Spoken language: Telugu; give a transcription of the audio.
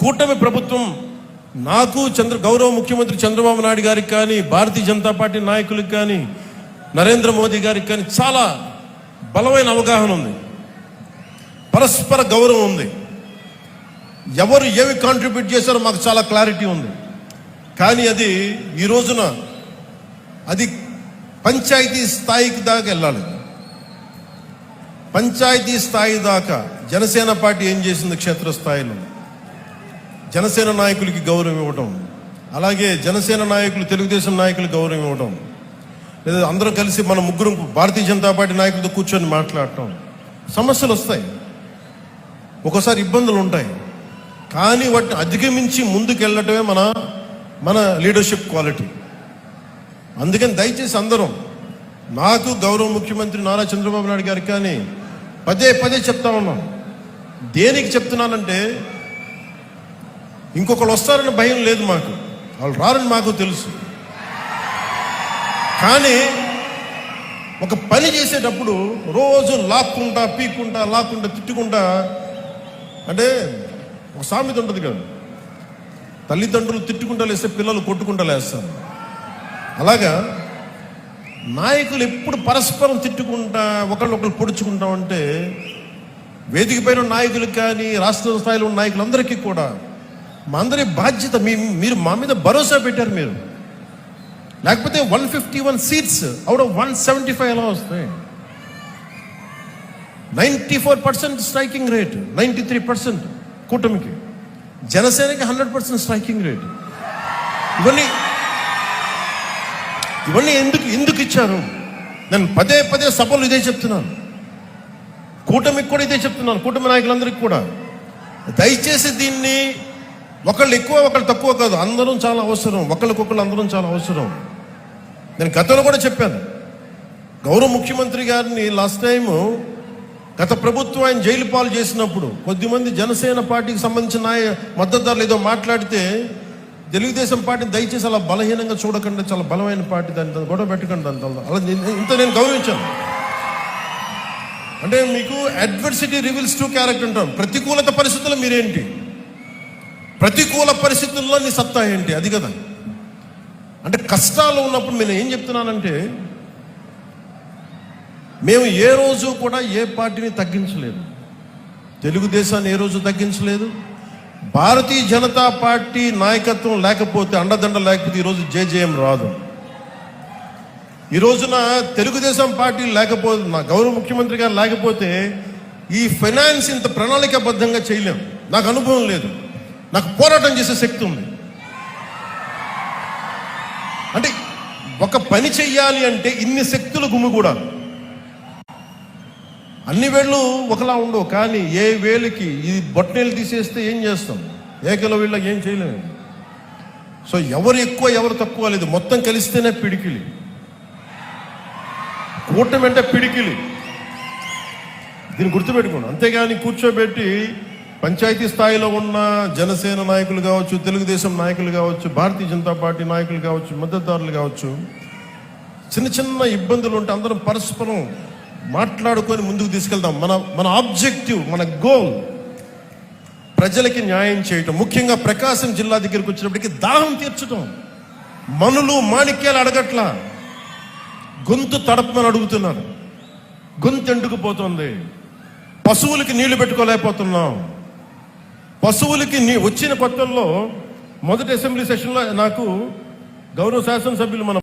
కూటమి ప్రభుత్వం నాకు చంద్ర గౌరవ ముఖ్యమంత్రి చంద్రబాబు నాయుడు గారికి కానీ భారతీయ జనతా పార్టీ నాయకులకు కానీ నరేంద్ర మోదీ గారికి కానీ చాలా బలమైన అవగాహన ఉంది. పరస్పర గౌరవం ఉంది. ఎవరు ఏమి కాంట్రిబ్యూట్ చేశారో మాకు చాలా క్లారిటీ ఉంది. కానీ అది ఈ రోజున అది పంచాయతీ స్థాయికి దాకా వెళ్ళాలి. పంచాయతీ స్థాయి దాకా జనసేన పార్టీ ఏం చేసింది క్షేత్రస్థాయిలో? జనసేన నాయకులకి గౌరవం ఇవ్వటం అలాగే జనసేన నాయకులు తెలుగుదేశం నాయకులకు గౌరవం ఇవ్వటం లేదా అందరం కలిసి మన ముగ్గురు భారతీయ జనతా పార్టీ నాయకులతో కూర్చొని మాట్లాడటం సమస్యలు వస్తాయి. ఒకసారి ఇబ్బందులు ఉంటాయి. కానీ వాటిని అధిగమించి ముందుకెళ్ళటమే మన మన లీడర్షిప్ క్వాలిటీ అందుకని దయచేసి అందరం నాకు గౌరవ ముఖ్యమంత్రి నారా చంద్రబాబు నాయుడు గారికి కానీ పదే పదే చెప్తా ఉన్నాం. దేనికి చెప్తున్నానంటే ఇంకొకళ్ళు వస్తారని భయం లేదు మాకు. వాళ్ళు రారని మాకు తెలుసు. కానీ ఒక పని చేసేటప్పుడు రోజు లాక్కుంటా పీక్కుంటా లాక్కుంటా తిట్టుకుంటా అంటే ఒక సామెత ఉంటుంది కదా. తల్లిదండ్రులు తిట్టుకుంటా లేస్తే పిల్లలు కొట్టుకుంటా లేస్తారు. అలాగా నాయకులు ఎప్పుడు పరస్పరం తిట్టుకుంటా ఒకళ్ళొకళ్ళు పొడుచుకుంటా ఉంటే వేదిక పైన నాయకులు నాయకులకు కానీ రాష్ట్ర స్థాయిలో ఉన్న నాయకులందరికీ కూడా మా అందరి బాధ్యత మీ మీరు మా మీద భరోసా పెట్టారు మీరు. లేకపోతే one fifty one seats out of one seventy five ఎలా వస్తాయి? Ninety four percent striking rate ninety three percent కూటమికి. జనసేనకి హండ్రెడ్ పర్సెంట్ స్ట్రైకింగ్ రేట్ ఇవన్నీ ఇవన్నీ ఎందుకు ఎందుకు ఇచ్చారు? నేను పదే పదే సభలు ఇదే చెప్తున్నాను. కూటమికి కూడా ఇదే చెప్తున్నాను కూటమి నాయకులందరికీ కూడా. దయచేసి దీన్ని ఒకళ్ళు ఎక్కువ ఒకళ్ళు తక్కువ కాదు. అందరం చాలా అవసరం. ఒకళ్ళకొకళ్ళు అందరం చాలా అవసరం. నేను గతంలో కూడా చెప్పాను. గౌరవ ముఖ్యమంత్రి గారిని లాస్ట్ టైం గత ప్రభుత్వం ఆయన జైలు పాలు చేసినప్పుడు కొద్దిమంది జనసేన పార్టీకి సంబంధించిన మద్దతుదారులు ఏదో మాట్లాడితే తెలుగుదేశం పార్టీని దయచేసి అలా బలహీనంగా చూడకుండా. చాలా బలమైన పార్టీ. దాన్ని గొడవ పెట్టకండి. దాని అలా నేను- ఇంత నేను గౌరవించాను. అంటే మీకు అడ్వర్సిటీ రివీల్స్ టు క్యారెక్టర్ అంటాం. ప్రతికూలత పరిస్థితులు మీరేంటి? ప్రతికూల పరిస్థితుల్లో నీ సత్తా ఏంటి? అది కదా. అంటే కష్టాలు ఉన్నప్పుడు నేను ఏం చెప్తున్నానంటే మేము ఏ రోజు కూడా ఏ పార్టీని తగ్గించలేదు. తెలుగుదేశాన్ని ఏ రోజు తగ్గించలేదు. భారతీయ జనతా పార్టీ నాయకత్వం లేకపోతే అండదండ లేకపోతే ఈరోజు జేజేఎం రాదు. ఈ రోజున తెలుగుదేశం పార్టీ లేకపోతే నా గౌరవ ముఖ్యమంత్రి గారు లేకపోతే ఈ ఫైనాన్స్ ఇంత ప్రణాళికాబద్ధంగా చేయలేం. నాకు అనుభవం లేదు. నాకు పోరాటం చేసే శక్తి ఉంది. అంటే ఒక పని చెయ్యాలి అంటే ఇన్ని శక్తులు గుమ్మిగూడాలి అన్ని వేళ్ళు ఒకలా ఉండవు కానీ ఏ వేలుకి ఈ బొట్టనేలు తీసేస్తే ఏం చేస్తాం? ఏకల వీళ్ళకి ఏం చేయలేము సో ఎవరు ఎక్కువ ఎవరు తక్కువ లేదు. మొత్తం కలిస్తేనే పిడికిలి. కూటమి అంటే పిడికిలి. దీన్ని గుర్తుపెట్టుకోండి. అంతేగాని కూర్చోబెట్టి పంచాయతీ స్థాయిలో ఉన్న జనసేన నాయకులు కావచ్చు తెలుగుదేశం నాయకులు కావచ్చు భారతీయ జనతా పార్టీ నాయకులు కావచ్చు మద్దతుదారులు కావచ్చు చిన్న చిన్న ఇబ్బందులు ఉంటే అందరం పరస్పరం మాట్లాడుకొని ముందుకు తీసుకెళ్దాం. మన మన ఆబ్జెక్టివ్ మన గోల్ ప్రజలకి న్యాయం చేయటం. ముఖ్యంగా ప్రకాశం జిల్లా దగ్గరికి వచ్చినప్పటికీ దాహం తీర్చడం మనులు మాణిక్యాలు అడగట్ల. గొంతు తడపమని అడుగుతున్నారు. గొంతు ఎండుకుపోతుంది. పశువులకి నీళ్ళు పెట్టుకోలేకపోతున్నాం. పశువులకి నీ వచ్చిన కొత్తల్లో మొదటి అసెంబ్లీ సెషన్లో నాకు గౌరవ శాసనసభ్యులు మన